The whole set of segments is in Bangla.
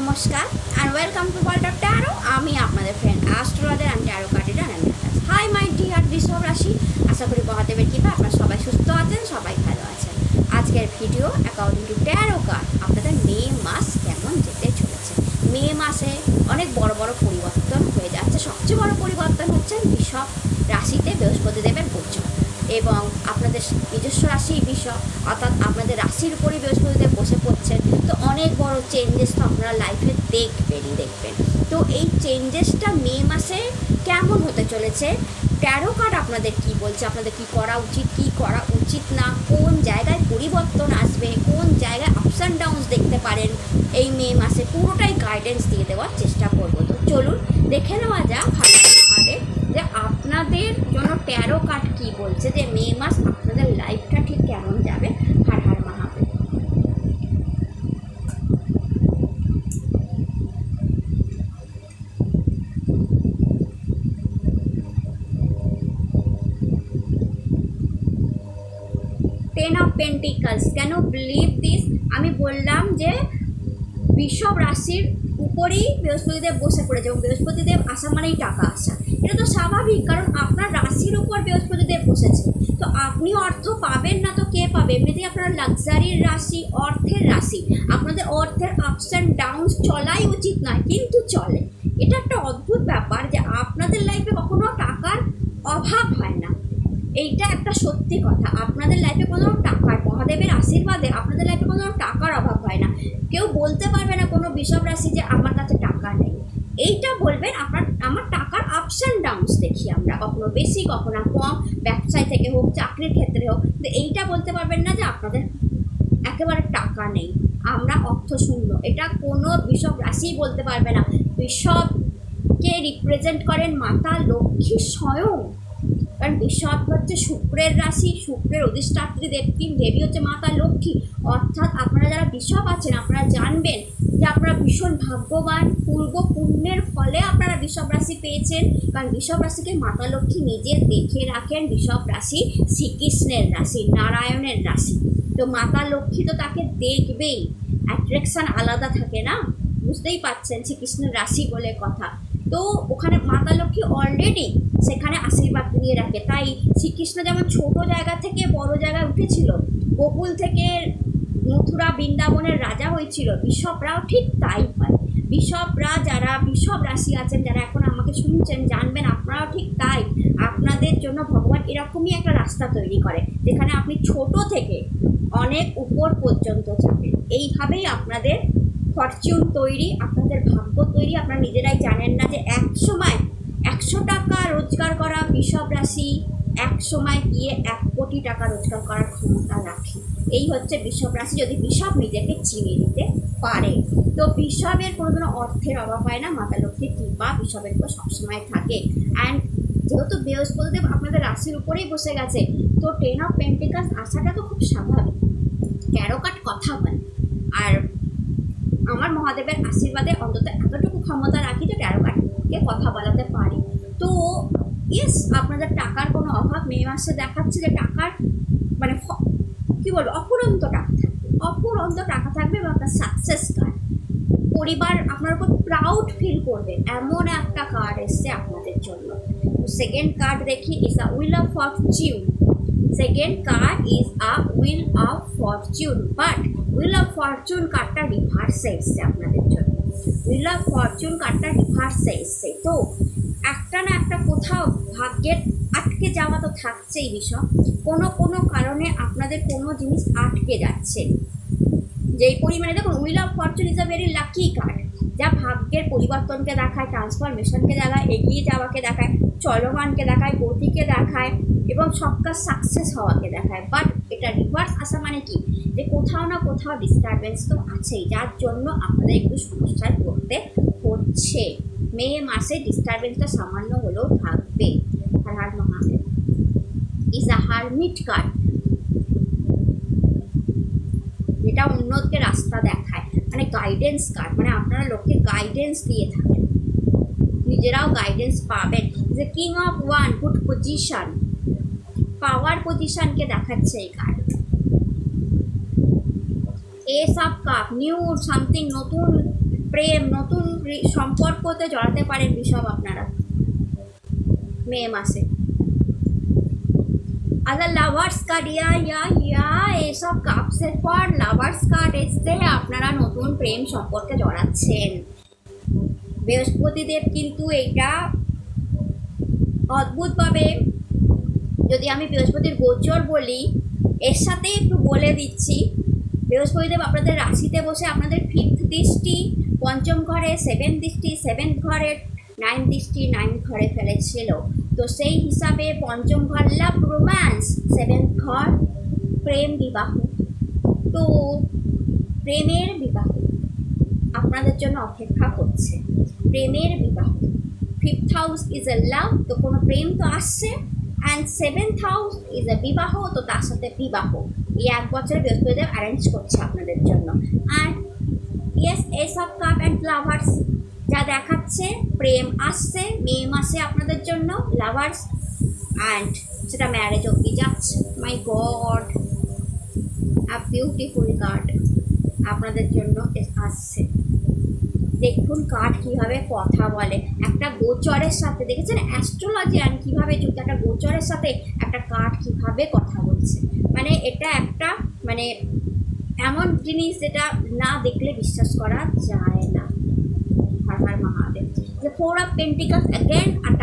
নমস্কার আর welcome to world of tarot আমি আপনাদের friend astrologer and tarot card reader hi my dear বৃষভ রাশি আশা করি মহাদেবের কৃপা আপনারা সবাই সুস্থ আছেন, সবাই ভালো আছেন। আজকের video according to tarot card আপনাদের মে মাস কেমন যেতে চলেছে। মে মাসে অনেক বড় বড় পরিবর্তন হয়ে যাচ্ছে। সবচেয়ে বড় পরিবর্তন হচ্ছে বিষব রাশিতে বৃহস্পতি দেবের গোচর। এবং আপনাদের নিজস্ব রাশি বিষয়, অর্থাৎ আপনাদের রাশির উপরেই বৃহস্পতিদেব বসে পড়ছেন, তো অনেক বড় চেঞ্জেস তো আপনারা লাইফে দেখবেনই দেখবেন। তো এই চেঞ্জেসটা মে মাসে কেমন হতে চলেছে? ট্যারো কার্ড আপনাদের কি বলছে? আপনাদের কি করা উচিত, কি করা উচিত না? কোন জায়গায় পরিবর্তন আসবে? কোন জায়গায় আপস অ্যান্ড ডাউনস দেখতে পারেন? এই মে মাসে পুরোটাই গাইডেন্স দিয়ে দেওয়ার চেষ্টা করব। তো চলুন দেখে নেওয়া যাক মহাদেব যে আপনাদের জন্য ট্যারো কার্ড কি বলছে? যে মে মাস আপনাদের লাইফটা ঠিক কেমন যাবে? Har Har Mahadev ten of pentacles can believe this আমি বললাম যে বিষব রাশির উপরেই বৃহস্পতিদেব বসে পড়েছে এবং বৃহস্পতিদেব আসা মানেই টাকা আসা। এটা তো স্বাভাবিক, কারণ আপনার রাশির উপর বৃহস্পতিদেব বসেছে। তো আপনি অর্থ পাবেন না তো কে পাবে? এমনিতেই আপনার লাক্সারির রাশি, অর্থের রাশি। আপনাদের অর্থের আপস অ্যান্ড ডাউনস চলাই উচিত নয়, কিন্তু চলে। এটা একটা অদ্ভুত ব্যাপার যে আপনাদের লাইফে কখনো টাকার অভাব হয় না। এইটা একটা সত্যি কথা। আপনাদের লাইফে কোনো টাকার, মহাদেবের আশীর্বাদে আপনাদের লাইফে কোনো টাকার অভাব হয় না। কেউ বলতে পারবে না কোনো বিষব রাশি যে আমার কাছে টাকা নেই। এইটা বলবেন, আপনার, আমার টাকার আপস অ্যান্ড ডাউনস দেখি আমরা। কখনো বেশি, কখনো কম, ব্যবসায় থেকে হোক, চাকরির ক্ষেত্রে হোক। কিন্তু এইটা বলতে পারবেন না যে আপনাদের একেবারে টাকা নেই। আমরা অর্থ শূন্য এটা কোনো বিষব রাশি বলতে পারবে না। বিষবকে রিপ্রেজেন্ট করেন মাতা, লক্ষ্মী, স্বয়ং। কারণ বিষব হচ্ছে শুক্রের রাশি, শুক্রের অধিষ্ঠাত্রী দেবী দেবী হচ্ছে মাতা লক্ষ্মী। অর্থাৎ আপনারা যারা বিষব আছেন, আপনারা জানবেন যে আপনারা ভীষণ ভাগ্যবান। পূর্ব পুণ্যের ফলে আপনারা বিষব রাশি পেয়েছেন কারণ বিষব রাশিকে মাতা লক্ষ্মী নিজে দেখে রাখেন। বিষব রাশি শ্রীকৃষ্ণের রাশি, নারায়ণের রাশি। তো মাতা লক্ষ্মী তো তাকে দেখবেই। অ্যাট্রাকশান আলাদা থাকে না? বুঝতেই পাচ্ছেন শ্রীকৃষ্ণের রাশি বলে কথা। তো ওখানে মাতা লক্ষ্মী অলরেডি সেখানে আশীর্বাদ দিয়ে রাখে। তাই শ্রীকৃষ্ণ যেমন ছোট জায়গা থেকে বড় জায়গায় উঠেছিল, গোকুল থেকে মথুরা বৃন্দাবনের রাজা হয়েছিল, বিশপরাও ঠিক তাই হয়। বিশপরা যারা, বিশপ রাশি আছেন যারা এখন আমাকে শুনছেন, জানবেন আপনারাও ঠিক তাই। আপনাদের জন্য ভগবান এরকমই একটা রাস্তা তৈরি করে, যেখানে আপনি ছোট থেকে অনেক উপর পর্যন্ত যাবেন। এইভাবেই আপনাদের ফরচুন তৈরি, আপনাদের ভাগ্য তৈরি। আপনারা নিজেরাই জানেন না যে এক সময় একশো টাকা রোজগার করা বিষব রাশি এক সময় গিয়ে এক কোটি টাকা রোজগার করার ক্ষমতা রাখে। এই হচ্ছে বিষব রাশি যদি বিষব নিজেকে চিনে নিতে পারে। তো বিষবের কোনো কোনো অর্থের অভাব হয় না, মাতা লক্ষ্মীর কৃপা বিষবের উপর সবসময় থাকে। অ্যান্ড যেহেতু বৃহস্পতিদেব আপনাদের রাশির উপরেই বসে গেছে, তো টেন অফ পেন্টিকাস আসাটা তো খুব স্বাভাবিক। ক্যারোকাট কথা বলে। আর আমার মহাদেবের আশীর্বাদে অন্তত এতটুকু ক্ষমতা রাখি যে তেরো কাঠকে কথা বলাতে পারি। তো ইয়েস আপনাদের টাকার কোনো অভাব। মে মাসে দেখাচ্ছে যে টাকার মানে কি বলব, অফুরন্ত টাকা থাকবে। অফুরন্ত টাকা থাকবে এবং আপনার সাকসেস কার্ড পরিবার আপনার উপর প্রাউড ফিল করবে। এমন একটা কার্ড এসছে আপনাদের জন্য। সেকেন্ড কার্ড দেখি is a wheel of fortune second card is a wheel of fortune but wheel of fortune কার্ডটা রিভার্সে এসছে আপনাদের জন্য। উইল অফ ফরচুন কার্ডটা রিভার্সে এসছে। তো একটা না একটা কোথাও ভাগ্যের আটকে যাওয়া তো থাকছেই বিষয়। কোনো কোনো কারণে আপনাদের কোনো জিনিস আটকে যাচ্ছে। যেই পরিমাণে দেখুন wheel of fortune is a very lucky card যা ভাগ্যের পরিবর্তনকে দেখায় ট্রান্সফরমেশনকে দেখায়, এগিয়ে যাওয়াকে দেখায়, চলমানকে দেখায়, গতিকে দেখায় এবং সব কাজ সাকসেস হওয়াকে দেখায়। বাট এটা রিভার্স আসা মানে কি? যে কোথাও না কোথাও ডিস্টারবেন্স তো আছেই, যার জন্য আপনাদের একটু সমস্যায় পড়তে হচ্ছে। মে মাসে ডিস্টারবেন্সটা সামান্য হলেও থাকবে। Har Mahadev. Is a hermit card যেটা অন্যকে রাস্তা দেখায়। মানে গাইডেন্স কার্ড মানে আপনারা লোককে গাইডেন্স দিয়ে থাকেন। নিজেরাও গাইডেন্স পাবেন। যে king of one good position power পজিশনকে দেখাচ্ছে এই card ace of cup new something নতুন, প্রেম, নতুন সম্পর্কতে জড়াতে পারেন বিষব আপনারা। মে মাসে। আদার লাভার্স কার্ড ইয়া ইয়া ইয়া এসব কাপসের পর লাভার্স কার্ড এসছে আপনারা নতুন প্রেম সম্পর্কে জড়াচ্ছেন। বৃহস্পতিদেব কিন্তু এইটা অদ্ভুতভাবে, যদি আমি বৃহস্পতির গোচর বলি, এর সাথে একটু বলে দিচ্ছি। বৃহস্পতিদেব আপনাদের রাশিতে বসে আপনাদের ফিফথ দৃষ্টি, পঞ্চম ঘরে সেভেন দৃষ্টি সেভেন ঘরে নাইন দৃষ্টি নাইন ঘরে ফেলেছিল। তো সেই হিসাবে পঞ্চম ঘর লাভ রোম্যান্স সেভেন ঘর প্রেম বিবাহ। তো প্রেমের বিবাহ, আপনাদের জন্য অপেক্ষা করছে। প্রেমের বিবাহ। Fifth house is a love তো কোনো প্রেম তো আসছে। And seventh house is a বিবাহ, তো তার সাথে বিবাহ। এই এক বছরে বৃহস্পতিদেব অ্যারেঞ্জ করছে আপনাদের জন্য। And yes ace of cup and lovers যা দেখাচ্ছে, প্রেম আসছে, মে মাসে আপনাদের জন্য লাভার্স অ্যান্ড সেটা ম্যারেজ অব্দি যাচ্ছে। My god a beautiful card আপনাদের জন্য আসছে। দেখুন কার্ড কীভাবে কথা বলে। একটা গোচরের সাথে, দেখেছেন? অ্যাস্ট্রোলজিয়ান কীভাবে যুক্ত, একটা গোচরের সাথে একটা কার্ড কীভাবে কথা বলছে। মানে এটা একটা মানে এমন জিনিস যেটা না দেখলে বিশ্বাস করা যায় না। হর হর মহাদেব। যে ফোর অফ পেন্টিকাস অ্যাগেন আর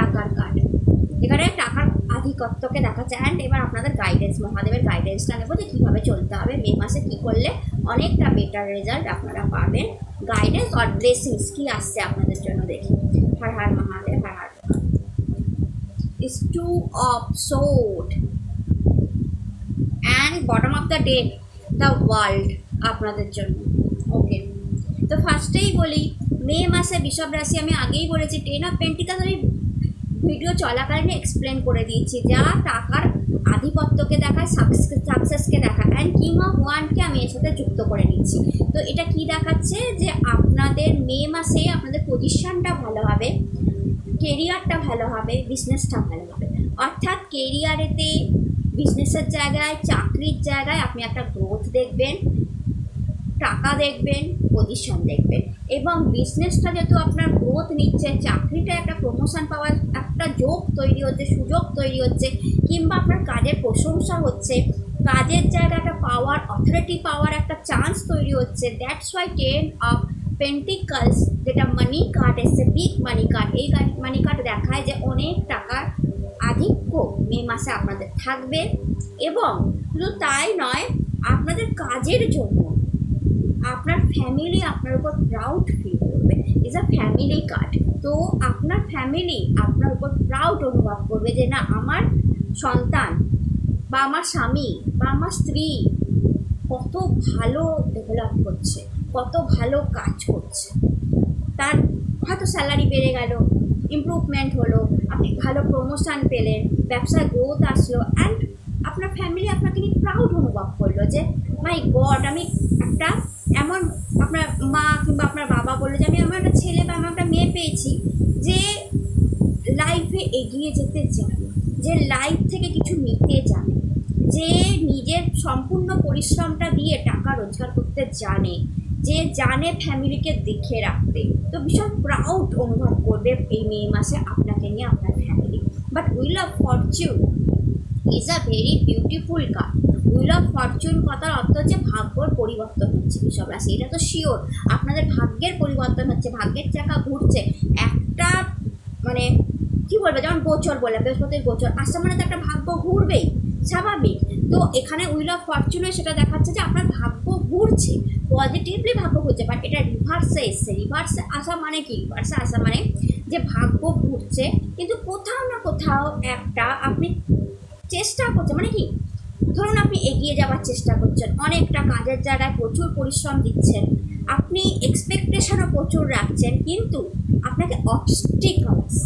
আধিপত্যকে দেখাচ্ছে। অ্যান্ড এবার আপনাদের গাইডেন্স মহাদেবের গাইডেন্সটা নেব যে কীভাবে চলতে হবে। মে মাসে কী করলে অনেকটা বেটার রেজাল্ট আপনারা পাবেন। গাইডেন্স আর ব্লেসিংস কী আসছে আপনাদের জন্য দেখি। Har Har Mahadev, Har Har. Is two of sword and bottom of the deck the world আপনাদের জন্য। ওকে তো ফার্স্টেই বলি, মে মাসে বিষব রাশি, আমি আগেই বলেছি টেন অফ পেন্টিকাস আমি ভিডিও চলাকালীন এক্সপ্লেন করে দিয়েছি। যা টাকার আধিপত্যকে দেখায় সাকসেসকে দেখায়। অ্যান্ড কিং অফ ওয়ানকে আমি এর সাথে যুক্ত করে নিচ্ছি তো এটা কি দেখাচ্ছে যে আপনাদের মে মাসে আপনাদের পজিশনটা ভালো হবে কেরিয়ারটা ভালো হবে বিজনেসটা ভালো হবে। অর্থাৎ কেরিয়ারেতে বিজনেসের জায়গায়, চাকরির জায়গায় আপনি একটা গ্রোথ দেখবেন। টাকা দেখবেন পজিশন দেখবেন। এবং বিজনেসটা যেহেতু আপনার গ্রোথ নিচ্ছে, চাকরিটা একটা প্রমোশন পাওয়ার একটা যোগ তৈরি হচ্ছে, সুযোগ তৈরি হচ্ছে, কিংবা আপনার কাজের প্রশংসা হচ্ছে, কাজের জায়গায় একটা পাওয়ার অথরিটি পাওয়ার একটা চান্স তৈরি হচ্ছে that's why ten of pentacles যেটা মানি কার্ড এসছে বিগ মানি কার্ড এই মানি কার্ড দেখায় যে অনেক টাকার আধিক্য মে মাসে আপনাদের থাকবে। এবং শুধু তাই নয়, আপনাদের কাজের জন্য আপনার ফ্যামিলি আপনার উপর প্রাউড ফিল করবে। ইজ আ ফ্যামিলি কার্ড তো আপনার ফ্যামিলি আপনার উপর প্রাউড অনুভব করবে যে না, আমার সন্তান বা আমার স্বামী বা আমার স্ত্রী কত ভালো ডেভেলপ করছে, কত ভালো কাজ করছে। তার হয়তো স্যালারি বেড়ে গেল ইমপ্রুভমেন্ট হলো, আপনি ভালো প্রমোশন পেলেন, ব্যবসায় গ্রোথ আসলো অ্যান্ড আপনার ফ্যামিলি আপনাকে নিয়ে প্রাউড অনুভব করল যে মাই গড আমি একটা এমন আপনার মা কিংবা আপনার বাবা বলল যে আমি আমার একটা ছেলে বা আমার একটা মেয়ে পেয়েছি যে লাইফে এগিয়ে যেতে জানে যে লাইফ থেকে কিছু নিতে জানে, যে নিজের সম্পূর্ণ পরিশ্রমটা দিয়ে টাকা রোজগার করতে জানে, যে জানে ফ্যামিলিকে দেখে রাখতে। তো ভীষণ প্রাউড অনুভব করবে এই মে মাসে আপনাকে নিয়ে, আপনার family but wheel of fortune is a very beautiful card wheel of fortune কথার অর্থ হচ্ছে ভাগ্যর পরিবর্তন হচ্ছে বিষব রাশি। এটা তো শিওর আপনাদের ভাগ্যের পরিবর্তন হচ্ছে, ভাগ্যের চাকা ঘুরছে। একটা মানে কি বলবে, যেমন গোচর বলে বৃহস্পতির গোচর। আসছে মানে তো একটা ভাগ্য ঘুরবেই, স্বাভাবিক। তো এখানে উইল অফ ফরচুনে সেটা দেখাচ্ছে যে আপনার ভাগ্য ঘুরছে, পজিটিভলি ভাগ্য ঘুরছে বাট এটা রিভার্সে এসছে। রিভার্সে আসা মানে কি? রিভার্সে আসা মানে যে ভাগ্য ঘুরছে, কিন্তু কোথাও না কোথাও একটা আপনি চেষ্টা করছেন মানে কি? ধরুন আপনি এগিয়ে যাওয়ার চেষ্টা করছেন, অনেকটা কাজের জায়গায় প্রচুর পরিশ্রম দিচ্ছেন, আপনি এক্সপেকটেশনও প্রচুর রাখছেন, কিন্তু আপনাকে অবস্টিকলস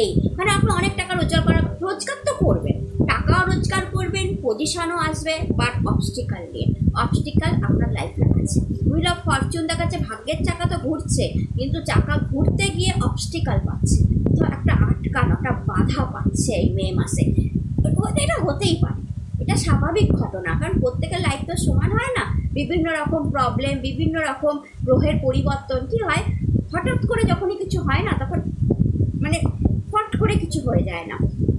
এই মানে আপনি অনেক টাকা রোজগার করা, রোজগার তো করবেন। টাকাও রোজগার করবেন পজিশনও আসবে বাট অবস্টিকাল নিয়ে। অবস্টিকাল আপনার লাইফে আছে। হুইল অফ ফরচুন দেখাচ্ছে, ভাগ্যের চাকা তো ঘুরছে, কিন্তু চাকা ঘুরতে গিয়ে অবস্টিকাল পাচ্ছে। তো একটা আটকানো, একটা বাধা পাচ্ছে এই মে মাসে। এটা হতেই পারে। এটা স্বাভাবিক ঘটনা, কারণ প্রত্যেকের লাইফ তো সমান হয় না। বিভিন্ন রকম প্রবলেম বিভিন্ন রকম গ্রহের পরিবর্তন, কি হয়? হঠাৎ করে যখনই কিছু হয় না, তখন মানে করে কিছু হয়ে যায় না।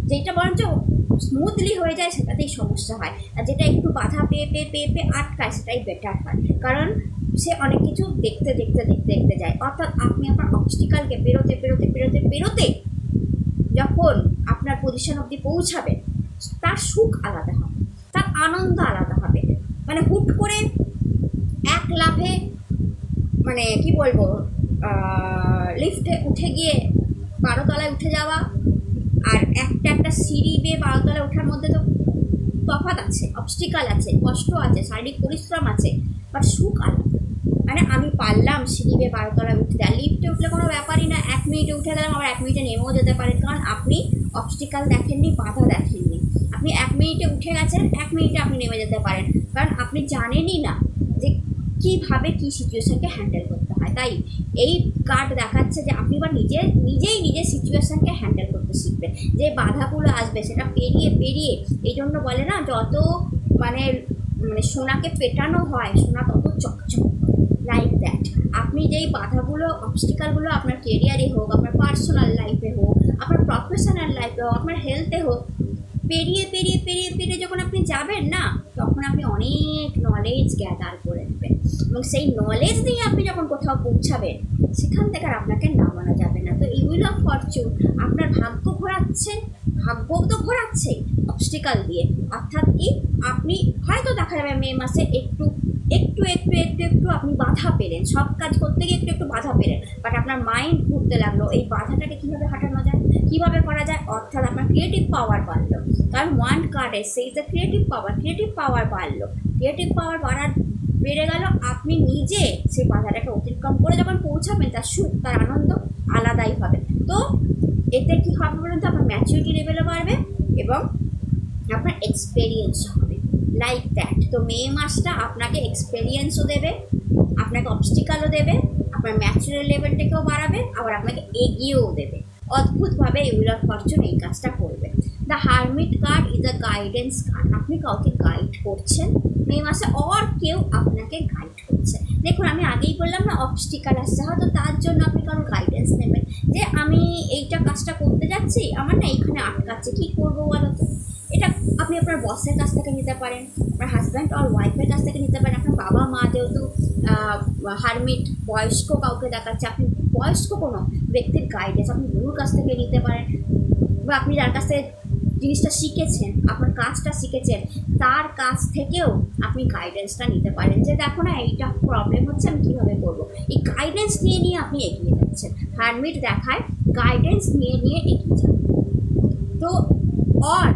যেটা বরঞ্চ স্মুথলি হয়ে যায়, সেটাতেই সমস্যা হয়। আর যেটা একটু বাধা পেয়ে পেয়ে পেয়ে পেয়ে আটকায়, সেটাই বেটার হয়। কারণ সে অনেক কিছু দেখতে দেখতে দেখতে দেখতে যায়। অর্থাৎ আপনি আপনার অবস্টিকালকে পেরোতে পেরোতে পেরোতে পেরোতে যখন আপনার পজিশন অবধি পৌঁছাবেন তার সুখ আলাদা হবে, তার আনন্দ আলাদা হবে। মানে হুট করে এক লাফে মানে কি বলব লিফটে উঠে গিয়ে বারোতলায় উঠে যাওয়া, আর একটা একটা সিঁড়ি বেয়ে বারোতলায় ওঠার মধ্যে তো তফাৎ আছে অবস্টিকাল আছে, কষ্ট আছে, শারীরিক পরিশ্রম আছে বাট সুখ আলাদা মানে আমি পারলাম সিঁড়ি বেয়ে বারোতলায় উঠতে। আর লিফটে উঠলে কোনো ব্যাপারই না, এক মিনিটে উঠে গেলাম, আবার এক মিনিটে নেমেও যেতে পারেন। কারণ আপনি অবস্টিকাল দেখেননি, বাধা দেখেননি। আপনি এক মিনিটে উঠে গেছেন, এক মিনিটে আপনি নেমে যেতে পারেন। কারণ আপনি জানেনই না কীভাবে কী সিচুয়েশনকে হ্যান্ডেল করতে হয়। তাই এই কার্ড দেখাচ্ছে যে আপনি বা নিজে, নিজেই নিজের সিচুয়েশানকে হ্যান্ডেল করতে শিখবেন। যে বাধাগুলো আসবে সেটা পেরিয়ে পেরিয়ে এই জন্য বলে না, যত মানে মানে সোনাকে পেটানো হয়, সোনা তত চকচক লাইক দ্যাট আপনি যেই বাধাগুলো অবস্টিকালগুলো আপনার কেরিয়ারে হোক, আপনার পার্সোনাল লাইফে হোক, আপনার প্রফেশনাল লাইফে হোক, আপনার হেলথে হোক, পেরিয়ে পেরিয়ে পেরিয়ে পেরিয়ে যখন আপনি যাবেন না, তখন আপনি অনেক নলেজ গ্যাদার করে নেবেন। এবং সেই নলেজ নিয়ে আপনি যখন কোথাও পৌঁছাবেন, সেখান থেকে আর আপনাকে নামানো যাবে না। তো এই উইল অফ ফরচুন আপনার ভাগ্য ঘোরাচ্ছে ভাগ্য তো ঘোরাচ্ছেই অবস্টিকাল দিয়ে। অর্থাৎ কি? আপনি হয়তো দেখা যাবে মে মাসে একটু একটু একটু একটু একটু আপনি বাধা পেলেন। সব কাজ করতে গিয়ে একটু একটু বাধা পেলেন। বাট আপনার মাইন্ড ঘুরতে লাগল। এই বাধাটাকে কীভাবে হাঁটানো যায়? কীভাবে করা যায়? অর্থাৎ আপনার ক্রিয়েটিভ পাওয়ার বাড়লো। কারণ ওয়ান কার্ড এসে is the creative power creative power বাড়লো। ক্রিয়েটিভ পাওয়ার বাড়ার বেড়ে গেল। আপনি নিজে সেই বাধাটাকে অতিক্রম করে যখন পৌঁছাবেন, তার সুখ, তার আনন্দ আলাদাই হবে। তো এতে কী হবে বলুন তো? আপনার ম্যাচুরিটি লেভেলও বাড়বে এবং আপনার এক্সপেরিয়েন্সও হবে। লাইক দ্যাট তো মে মাসটা আপনাকে এক্সপেরিয়েন্সও দেবে, আপনাকে অবস্টিকালও দেবে, আপনার ম্যাচুরাল লেভেলটাকেও বাড়াবে, আবার আপনাকে এগিয়েও দেবে। অদ্ভুতভাবে উইল অফ ফরচুন এই কাজটা করবে। The hermit a guidance card আপনি কাউকে গাইড করছেন, মে মাসে অর কেউ আপনাকে গাইড করছে। দেখুন, আমি আগেই বললাম না অবস্টিকাল আসছে। হয়তো তার জন্য আপনি কারও গাইডেন্স নেবেন। যে আমি এইটা কাজটা করতে যাচ্ছি, আমার না এইখানে আটকাচ্ছে, কী করব বলো তো? এটা আপনি আপনার বসের কাছ থেকে নিতে পারেন, আপনার হাজব্যান্ড আর ওয়াইফের কাছ থেকে নিতে পারেন। আপনার বাবা মা যেহেতু হারমিট বয়স্ক কাউকে দেখাচ্ছে, আপনি বয়স্ক কোনো ব্যক্তির গাইডেন্স আপনি গুরুর কাছ থেকে নিতে পারেন। বা আপনি যার কাছ জিনিসটা শিখেছেন, আপনার কাজটা শিখেছেন, তার কাছ থেকেও আপনি গাইডেন্সটা নিতে পারেন যে দেখো না, এইটা প্রবলেম হচ্ছে, আমি কীভাবে করব? এই গাইডেন্স নিয়ে নিয়ে আপনি এগিয়ে যাচ্ছেন। হারমিট দেখায় গাইডেন্স নিয়ে নিয়ে এগিয়ে যান। তো অর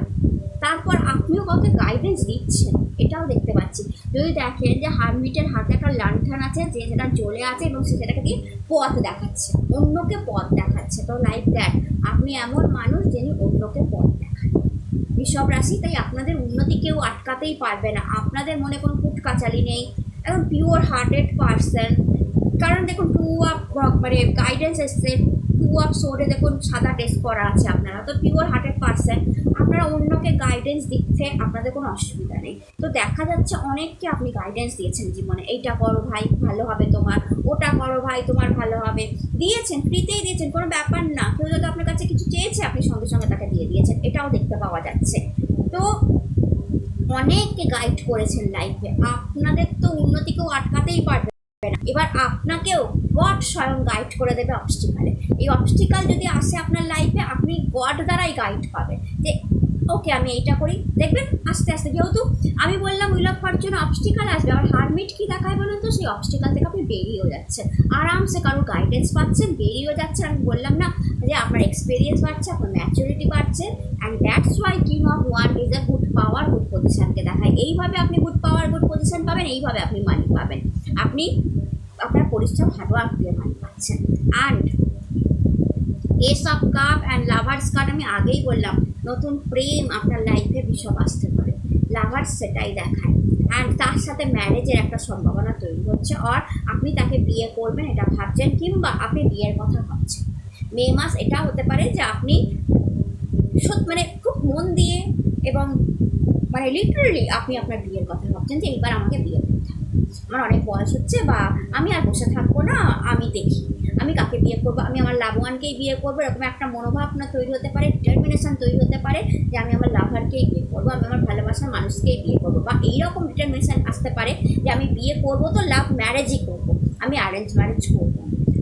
তারপর আপনিও কাউকে গাইডেন্স দিচ্ছেন, এটাও দেখতে পাচ্ছি। যদি দেখেন যে হারমিটের হাতে একটা লান্ঠান আছে, যে যেটা জ্বলে আছে এবং সে সেটাকে দিয়ে পথ দেখাচ্ছে, অন্যকে পথ দেখাচ্ছে। তো লাইক দ্যাট আপনি এমন মানুষ যিনি অন্যকে পথ দেখান। বিষব রাশি, তাই আপনাদের উন্নতি কেউ আটকাতেই পারবে না। আপনাদের মনে কোনো কুটকাচালি নেই। একদম পিওর হার্টেড পার্সন কারণ দেখুন টু আপ মানে গাইডেন্স এসছে। টু আপ সোডে দেখুন, সাদা টেস্ট করা আছে আপনারা। তো পিওর হার্টেড পার্সন আপনারা অন্যকে গাইডেন্স দিচ্ছে আপনাদের কোনো অসুবিধা নেই। তো দেখা যাচ্ছে অনেককে আপনি গাইডেন্স দিয়েছেন জীবনে। এইটা করো ভাই, ভালো হবে তোমার। ওটা করো ভাই, তোমার ভালো হবে। দিয়েছেন ফ্রিতেই দিয়েছেন, কোনো ব্যাপার না। কেউ যদি আপনার কাছে কিছু চেয়েছে, আপনি সঙ্গে সঙ্গে তাকে দিয়ে দিয়েছেন। এটাও দেখতে পাওয়া যাচ্ছে। তো অনেককে গাইড করেছেন লাইফে আপনাদের তো উন্নতি কেউ আটকাতেই পারবে এবার আপনাকেও গড স্বয়ং গাইড করে দেবে অবস্টিকালে এই অবস্টিকাল যদি আসে আপনার লাইফে আপনি গড দ্বারাই গাইড পাবেন। যে ওকে আমি এইটা করি। দেখবেন, আস্তে আস্তে যেহেতু আমি বললাম উইল অফ ফরচুন অবস্টিকাল আসবে আর হারমিট কি দেখায় বলুন তো? সেই অবস্টিকাল থেকে আপনি বেরিয়েও যাচ্ছেন। আরামসে কারও গাইডেন্স পাচ্ছেন, বেরিয়েও যাচ্ছেন। আমি বললাম না যে আপনার এক্সপিরিয়েন্স বাড়ছে, আপনার ম্যাচুরিটি বাড়ছে and that's why king of one is a good power good পজিশনকে দেখায়। এইভাবে আপনি গুড পাওয়ার গুড পজিশন পাবেন, এইভাবে আপনি মানি পাবেন। আপনি আপনার পরিশ্রম হার্ডওয়ার্ক দিয়ে মানি পাচ্ছেন। And ace of cup and lovers card আমি আগেই বললাম নতুন প্রেম আপনার লাইফে বিষব আসতে পারে। লাভার্স সেটাই দেখায়। অ্যান্ড তার সাথে ম্যারেজের একটা সম্ভাবনা তৈরি হচ্ছে। আর আপনি তাকে বিয়ে করবেন, এটা ভাবছেন, কিংবা আপনি বিয়ের কথা ভাবছেন। মে মাস এটা হতে পারে যে আপনি সত- মানে খুব মন দিয়ে এবং মানে লিটারেলি আপনি আপনার বিয়ের কথা ভাবছেন যে এইবার আমাকে বিয়ে করতে হবে। আমার অনেক বয়স হচ্ছে বা আমি আর বসে থাকব না, আমি দেখি। আমি কাকে বিয়ে করব? আমি আমার লাভবানকেই বিয়ে করব? এরকম একটা মনোভাব মনোভাবনা তৈরি হতে পারে ডিটারমিনেশন তৈরি হতে পারে যে আমি আমার লাভারকেই বিয়ে করব, আমি আমার ভালোবাসার মানুষকেই বিয়ে করব বা এইরকম ডিটারমিনেশন আসতে পারে যে আমি বিয়ে করব তো লাভ ম্যারেজই করব, আমি অ্যারেঞ্জ ম্যারেজ করব।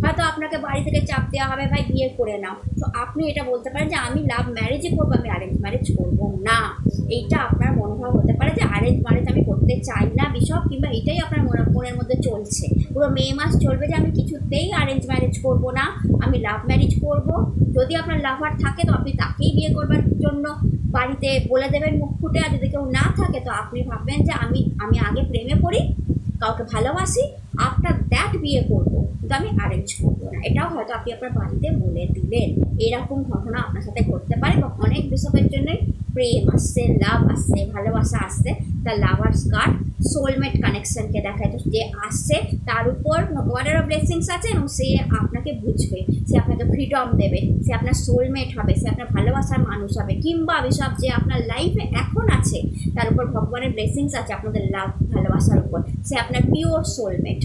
হয়তো আপনাকে বাড়ি থেকে চাপ দেওয়া হবে, ভাই, বিয়ে করে নাও। তো আপনি এটা বলতে পারেন যে আমি লাভ ম্যারেজই করব, আমি অ্যারেঞ্জ ম্যারেজ করব না। এইটা আপনার মনোভাব হতে পারে যে অ্যারেঞ্জ ম্যারেজ আমি করতে চাই না। বিশপ কিংবা এটাই আপনার মনে- মনের মধ্যে চলছে। পুরো মে মাস চলবে যে, আমি কিছুতেই অ্যারেঞ্জ ম্যারেজ করব না। আমি লাভ ম্যারেজ করব। যদি আপনার লাভার থাকে, তো আপনি তাকেই বিয়ে করবার জন্য বাড়িতে বলে দেবেন মুখ ফুটে। আর যদি কেউ না থাকে, তো আপনি ভাববেন যে, আমি আমি আগে প্রেমে পড়ি, কাউকে ভালোবাসি আফটার দ্যাট বিয়ে করব। কিন্তু আমি অ্যারেঞ্জ করব না। এটাও হয়তো আপনি আপনার বাড়িতে বলে দিলেন। এরকম ঘটনা আপনার সাথে ঘটতে পারে বা অনেক বিশপের জন্যই প্রেম আসছে লাভ আসছে, ভালোবাসা আসছে তার লাভার্স কার্ড সোলমেট কানেকশনকে দেখায়। যে আসছে, তার উপর ভগবানেরও ব্লেসিংস আছে এবং সে আপনাকে বুঝবে। সে আপনাকে ফ্রিডম দেবে। সে আপনার সোলমেট হবে, সে আপনার ভালোবাসার মানুষ হবে। কিংবা বিশপ যে আপনার লাইফে এখন আছে, তার উপর ভগবানের ব্লেসিংস আছে আপনাদের লাভ ভালোবাসার উপর। সে আপনার পিওর সোলমেট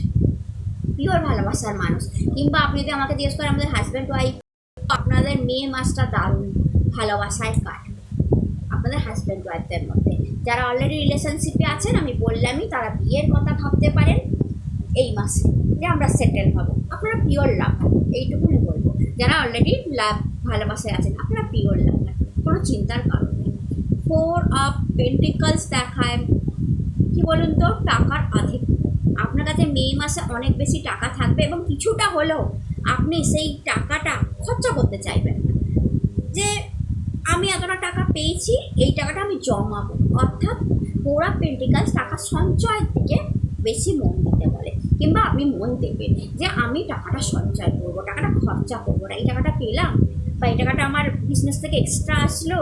পিওর ভালোবাসার মানুষ। কিংবা আপনি যদি আমাকে জিজ্ঞেস করেন, আমাদের হাজব্যান্ড ওয়াইফ আপনাদের মে মাসটা দারুণ ভালোবাসায় কাটবে। আপনাদের হাজব্যান্ড ওয়াইফদের মধ্যে। যারা অলরেডি রিলেশনশিপে আছেন, আমি বললামই, তারা বিয়ের কথা ভাবতে পারেন এই মাসে যে আমরা সেটেল হব। আপনারা পিওর লাভ এইটুকুনি বলব। যারা অলরেডি লাভ ভালোবাসায় আছেন, আপনারা পিওর লাভ কোনো চিন্তার কারণ নেই। ফোর অফ পেন্টিকলস দেখায়, কি বলুন তো? টাকার আধিক্য আপনার কাছে মে মাসে অনেক বেশি টাকা থাকবে এবং কিছুটা হলেও আপনি সেই টাকাটা খরচা করতে চাইবেন না। যে আমি এতটা টাকা পেয়েছি, এই টাকাটা আমি জমাবো। অর্থাৎ পোড়া পেন্টিকালস টাকা সঞ্চয়ের দিকে বেশি মন দিতে বলে, কিংবা আপনি মন দেবেন যে আমি টাকাটা সঞ্চয় করব, টাকাটা খরচা করব না। এই টাকাটা পেলাম, বা এই টাকাটা আমার বিজনেস থেকে এক্সট্রা আসলো,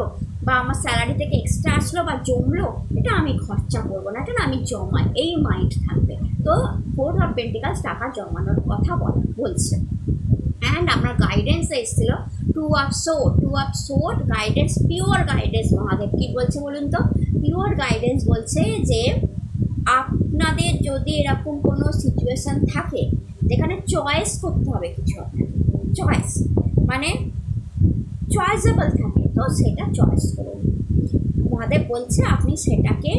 বা আমার স্যালারি থেকে এক্সট্রা আসলো, বা জমলো, এটা আমি খরচা করব না, এটা না আমি জমাই। এই মাইন্ড থাকবে। তো ফোর অফ পেন্টিকালস টাকা জমানোর কথা বলা, বলছে। অ্যান্ড আপনার গাইডেন্স এসেছিল two of sword two of sword guidance pure guidance Mahadev কী বলছে বলুন তো? পিওর গাইডেন্স বলছে যে আপনাদের যদি এরকম কোনো সিচুয়েশান থাকে, যেখানে চয়েস করতে হবে কিছু আপনাকে চয়েস মানে চয়েসেবল থাকে, তো সেটা চয়েস করুন। মহাদেব বলছে আপনি সেটাকে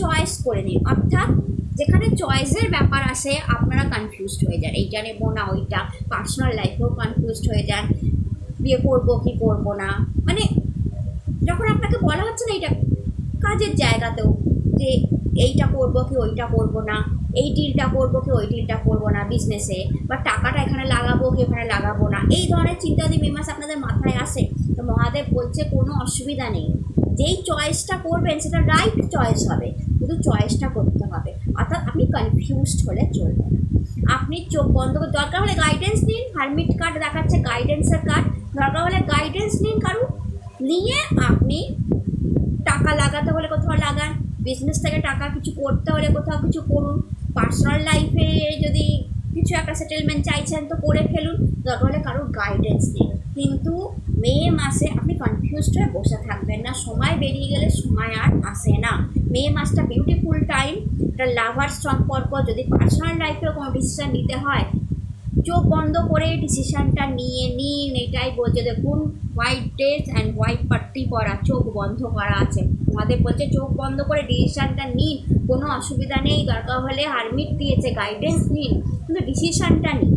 চয়েস করে নিন। অর্থাৎ যেখানে চয়েসের ব্যাপার আসে, আপনারা কনফিউজড হয়ে যান। এইটা নেব না, ওইটা পার্সোনাল লাইফেও কনফিউজড হয়ে যান। বিয়ে করব, কি করব না। মানে যখন আপনাকে বলা হচ্ছে না এইটা কাজের জায়গাতেও যে এইটা করব কি ওইটা করব না, এই ডিলটা করব কি ওই ডিলটা করব না বিজনেসে বা টাকাটা এখানে লাগাবো কি ওখানে লাগাবো না, এই ধরনের চিন্তা যদি মেমাস আপনাদের মাথায় আসে, তো মহাদেব বলছে কোনো অসুবিধা নেই। যেই চয়েসটা করবেন, সেটা রাইট চয়েস হবে। শুধু চয়েসটা করতে হবে। অর্থাৎ আপনি কনফিউজড হলে চলবে না। আপনি চোখ বন্ধ করে দরকার হলে গাইডেন্স নিন। হারমিট কার্ড দেখাচ্ছে গাইডেন্সের কার্ড দরকার হলে গাইডেন্স নিন কারণ নিয়ে আপনি টাকা লাগাতে হলে কোথাও লাগান। বিজনেস থেকে টাকা কিছু করতে হলে কোথাও কিছু করুন। পার্সোনাল লাইফে যদি কিছু একটা সেটেলমেন্ট চাইছেন তো করে ফেলুন। দরকার হলে কারোর গাইডেন্স নিন। কিন্তু মে মাসে আপনি কনফিউজড হয়ে বসে থাকবেন না। সময় বেরিয়ে গেলে সময় আর আসে না। মে মাসটা বিউটিফুল টাইম একটা লাভার সম্পর্ক যদি পার্সোনাল লাইফেও কোনো ডিসিশান নিতে হয়, চোখ বন্ধ করে ডিসিশানটা নিয়ে নিন। এটাই বলছে, দেখুন হোয়াইট ড্রেস অ্যান্ড হোয়াইট পাট্টি পরা, চোখ বন্ধ করা আছে। আমাদের বলছে, চোখ বন্ধ করে ডিসিশানটা নিন। কোনো অসুবিধা নেই, দরকার হলে হারমিট দিয়েছে গাইডেন্স নিন। কিন্তু ডিসিশানটা নিন।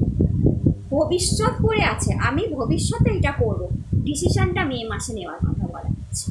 ভবিষ্যৎ করে আছে, আমি ভবিষ্যতে এটা করব। ডিসিশনটা মে মাসে নেওয়ার কথা বলা হচ্ছে।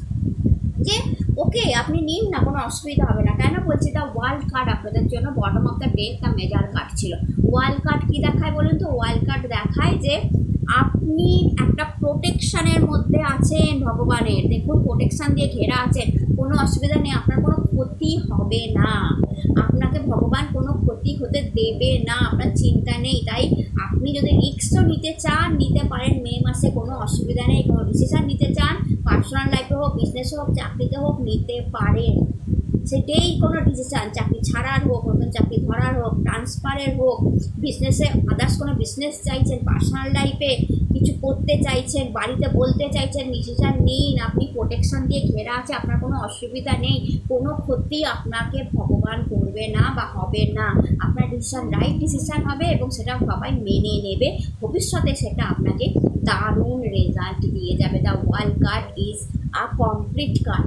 যে, ওকে, আপনি নিন না, কোনো অসুবিধা হবে না। কেন বলছি দ্য ওয়ার্ল্ড কার্ড আপনাদের জন্য bottom of the deck the major card ছিল। ওয়ার্ল্ড কার্ড কী দেখায় বলুন তো? ওয়ার্ল্ড কার্ড দেখায় যে আপনি একটা প্রোটেকশানের মধ্যে আছেন ভগবানের। দেখুন প্রোটেকশান দিয়ে ঘেরা আছেন। কোনো অসুবিধা নেই, আপনার কোনো ক্ষতি হবে না। আপনাকে ভগবান কোনো ক্ষতি হতে দেবে না, আপনার চিন্তা নেই। তাই আপনি যদি রিক্সও নিতে চান, নিতে পারেন। মে মাসে কোনো অসুবিধা নেই, কোনো ডিসিশন নিতে চান। পার্সোনাল লাইফে হোক বিজনেসে হোক, চাকরিতে হোক, নিতে পারেন। সেটাই কোনো ডিসিশান চাকরি ছাড়ার হোক, নতুন চাকরি ধরার হোক ট্রান্সফারের হোক বিজনেসে আদার্স কোনো বিজনেস চাইছেন পার্সোনাল লাইফে কিছু করতে চাইছেন, বাড়িতে বলতে চাইছেন ডিসিশান নিন, আপনি প্রোটেকশন দিয়ে ঘেরা আছে, আপনার কোনো অসুবিধা নেই, কোনো ক্ষতি আপনাকে ভগবান করবে না বা হবে না। আপনার ডিসিশান রাইট ডিসিশান হবে এবং সেটা সবাই মেনে নেবে। ভবিষ্যতে সেটা আপনাকে দারুণ রেজাল্ট দিয়ে যাবে। The world card is a complete card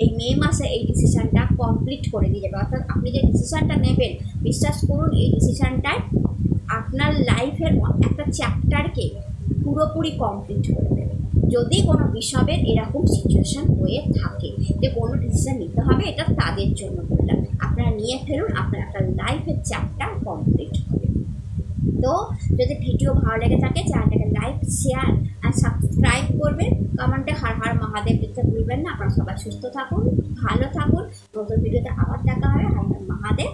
এই মে মাসে এই ডিসিশানটা কমপ্লিট করে দিয়ে যাবে। অর্থাৎ আপনি যে ডিসিশানটা নেবেন, বিশ্বাস করুন, এই ডিসিশানটায় আপনার লাইফের একটা চ্যাপ্টারকে পুরোপুরি কমপ্লিট করে দেবে। যদি কোনো বিষয়ের এরকম সিচুয়েশান হয়ে থাকে যে কোনো ডিসিশান নিতে হবে, এটা তাদের জন্য বললাম। আপনারা নিয়ে ফেলুন, আপনার একটা লাইফের চ্যাপ্টার কমপ্লিট হবে। তো যদি ভিডিও ভালো লেগে থাকে, চ্যানেলটাকে লাইক শেয়ার আর সাবস্ক্রাইব করবেন কমেন্টে হার হার মহাদেব লিখতে ভুলবেন না। আপনারা সবাই সুস্থ থাকুন, ভালো থাকুন। নতুন ভিডিওতে আবার দেখা হবে। হার হার মহাদেব।